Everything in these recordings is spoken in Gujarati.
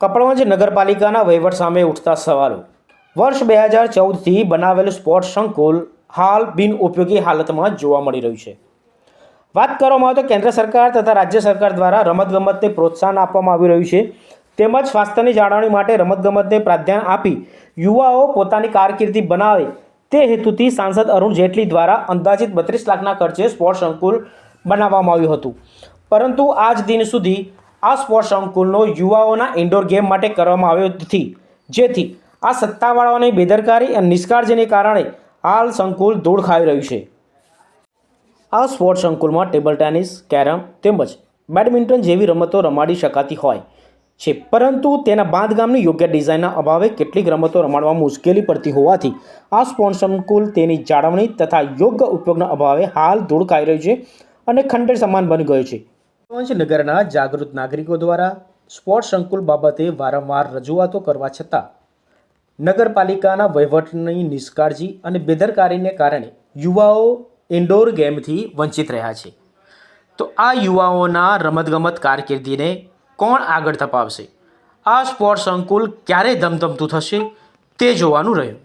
કપડવંજ નગરપાલિકાના વહીવટ સામે ઉઠતા સવાલો. વર્ષ બે હજાર ચૌદથી બનાવેલું સ્પોર્ટ્સ સંકુલ હાલ બિનઉપયોગી હાલતમાં જોવા મળી રહ્યું છે. વાત કરવામાં આવે તો કેન્દ્ર સરકાર તથા રાજ્ય સરકાર દ્વારા રમતગમતને પ્રોત્સાહન આપવામાં આવી રહ્યું છે. તેમજ સ્વાસ્થ્યની જાળવણી માટે રમતગમતને પ્રાધાન્ય આપી યુવાઓ પોતાની કારકિર્દી બનાવે તે હેતુથી સાંસદ અરુણ જેટલી દ્વારા અંદાજિત બત્રીસ લાખના ખર્ચે સ્પોર્ટ્સ સંકુલ બનાવવામાં આવ્યું હતું. પરંતુ આજ દિન સુધી આ સ્પોર્ટ્સ સંકુલનો યુવાઓના ઇન્ડોર ગેમ માટે કરવામાં આવ્યો નથી. જેથી આ સત્તાવાળાઓની બેદરકારી અને નિષ્કાળજીને કારણે હાલ સંકુલ ધૂળ ખાઈ રહ્યું છે. આ સ્પોર્ટ્સ સંકુલમાં ટેબલ ટેનિસ, કેરમ તેમજ બેડમિન્ટન જેવી રમતો રમાડી શકાતી હોય છે. પરંતુ તેના બાંધકામની યોગ્ય ડિઝાઇનના અભાવે કેટલીક રમતો રમાડવામાં મુશ્કેલી પડતી હોવાથી આ સ્પોર્ટ્સ સંકુલ તેની જાળવણી તથા યોગ્ય ઉપયોગના અભાવે હાલ ધૂળ ખાઈ રહ્યું છે અને ખંડેર સમાન બની ગયો છે. પંચ નગરના જાગૃત નાગરિકો દ્વારા સ્પોર્ટ્સ સંકુલ બાબતે વારંવાર રજૂઆતો કરવા છતાં નગરપાલિકાના વહીવટની નિષ્કાળજી અને બેદરકારીને કારણે યુવાઓ ઇન્ડોર ગેમથી વંચિત રહ્યા છે. તો આ યુવાઓના રમતગમત કારકિર્દીને કોણ આગળ ધપાવશે? આ સ્પોર્ટ્સ સંકુલ ક્યારે ધમધમતું થશે તે જોવાનું રહ્યું.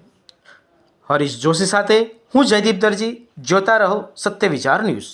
હરીશ જોશી સાથે હું જયદીપ દરજી, જોતા રહો સત્ય વિચાર ન્યૂઝ.